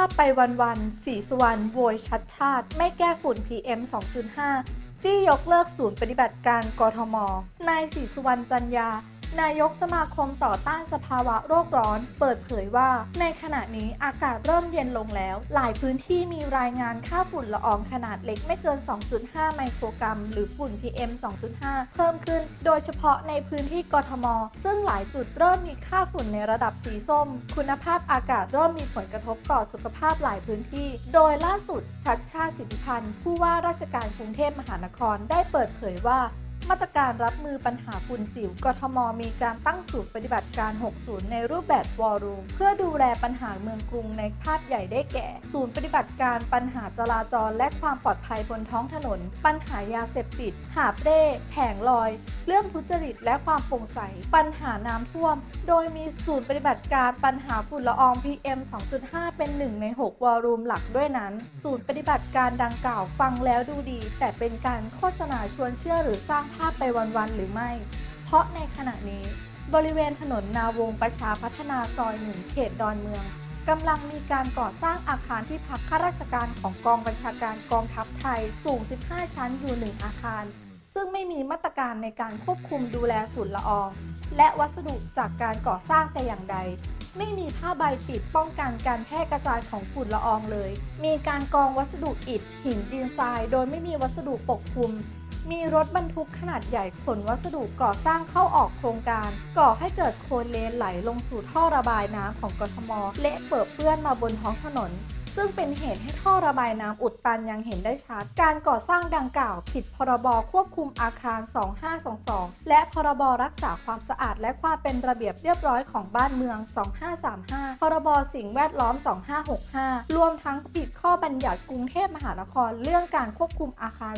าพไปวันๆสีสวรรณโวยชัดชาติ ไม่แก้ฝุ่น PM 2.5จี้ยกเลิกศูนย์ปฏิบัติการกทม นายศรีสุวรรณจันยา นายกสมาคมต่อต้านสภาวะโรคร้อน เปิดเผยว่า ในขณะนี้อากาศเริ่มเย็นลงแล้ว หลายพื้นที่มีรายงานค่าฝุ่นละอองขนาดเล็กไม่เกิน 2.5 ไมโครกรัม หรือฝุ่น PM 2.5 เพิ่มขึ้น โดยเฉพาะในพื้นที่กทม ซึ่งหลายจุดเริ่มมีค่าฝุ่นในระดับสีส้ม คุณภาพอากาศเริ่มมีผลกระทบต่อสุขภาพหลายพื้นที่ โดยล่าสุดชัดชาติสิทธิพันธ์ผู้ว่าราชการกรุงเทพมหานครได้เปิดเผยว่า มาตรการรับมือปัญหาฝุ่นสิว กทม มีการตั้งศูนย์ปฏิบัติการ 60 ในรูปแบบวอลลุ่มเพื่อดูแลปัญหาเมืองกรุงในภาพใหญ่ได้แก่ ศูนย์ปฏิบัติการปัญหาจราจรและความปลอดภัยบนท้องถนน ปัญหายาเสพติด หาบเร่แผงลอย เรื่องทุจริตและความโปร่งใส ปัญหาน้ำท่วม โดยมีศูนย์ปฏิบัติการปัญหาฝุ่นละออง PM 2.5 เป็นหนึ่งใน 6 วอลลุ่มหลักด้วยนั้น ศูนย์ปฏิบัติการดังกล่าวฟังแล้วดูดี แต่เป็นการโฆษณาชวนเชื่อหรือสร้างภาพไปวันๆหรือไม่ เพราะในขณะนี้ บริเวณถนนนาวงประชาพัฒนาซอยหนึ่งเขตดอนเมืองกำลังมีการก่อสร้างอาคารที่พักข้าราชการของกองบัญชาการกองทัพไทยสูง 15 ชั้นอยู่หนึ่งอาคาร ซึ่งไม่มีมาตรการในการควบคุมดูแลฝุ่นละออง และวัสดุจากการก่อสร้างแต่อย่างใด ไม่มีผ้าใบปิดป้องกันการแพร่กระจายของฝุ่นละอองเลย มีการกองวัสดุอิฐหินดินทราย โดยไม่มีวัสดุปกคลุม มีรถบรรทุกขนาดใหญ่ขนวัสดุก่อสร้างเข้าออกโครงการ ก่อให้เกิดโคลนเลนไหลลงสู่ท่อระบายน้ำของกทม เละเปิดเปื้อนมาบนท้องถนน ซึ่งเป็นเหตุให้ท่อระบายน้ำอุดตันยังเห็นได้ชัด การก่อสร้างดังกล่าวผิดพรบควบคุมอาคาร 2522 และพรบรักษาความสะอาดและความเป็นระเบียบเรียบร้อยของบ้านเมือง 2535 พรบสิ่งแวดล้อม 2565 รวมทั้งผิดข้อบัญญัติกรุงเทพมหานครเรื่องการควบคุมอาคาร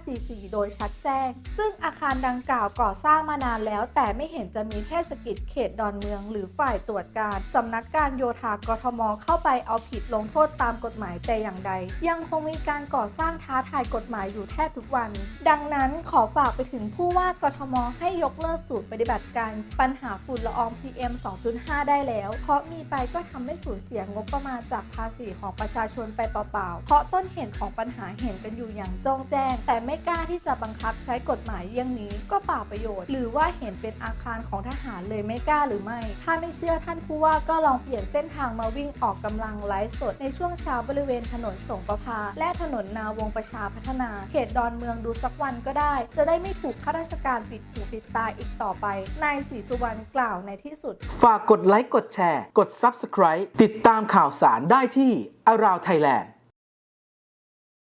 2544 โดยชัดแจ้ง ซึ่งอาคารดังกล่าวก่อสร้างมานานแล้วแต่ไม่เห็นจะมีเทศกิจเขตดอนเมือง หรือฝ่ายตรวจการสำนักการโยธากทม เข้าไปเอาผิดลงโทษตามกฎหมายแต่อย่างใด ยังคงมีการก่อสร้างท้าทายกฎหมายอยู่แทบทุกวัน ดังนั้นขอฝากไปถึงผู้ว่ากทม ให้ยกเลิกสูตรปฏิบัติการปัญหาฝุ่นละออง PM 2.5 ได้แล้ว เพราะมีไปก็ทำให้สูญเสียงบประมาณจากภาษีของประชาชนไปเปล่าๆ เพราะต้นเหตุของปัญหาเห็นกันอยู่อย่างจ้องแจ้ง แต่ไม่กล้าที่จะบังคับใช้กฎหมายเยี่ยงนี้ก็เปล่าประโยชน์ หรือว่าเห็นเป็นอาคารของทหารเลยไม่กล้าหรือไม่ ถ้าไม่เชื่อท่านผู้ว่าก็ลองเปลี่ยนเส้นทางมาวิ่งออกกำลังไลฟ์สดในช่วงเช้าบริเวณถนนสงประพา และถนนนาวงประชาพัฒนา เขตดอนเมืองดูสักวันก็ได้ จะได้ไม่ถูกข้าราชการปิดหูปิดตาอีกต่อไป นายศรีสุวรรณกล่าวในที่สุด ฝากกดไลค์กดแชร์ กด Subscribe ติดตามข่าวสารได้ที่ Around Thailand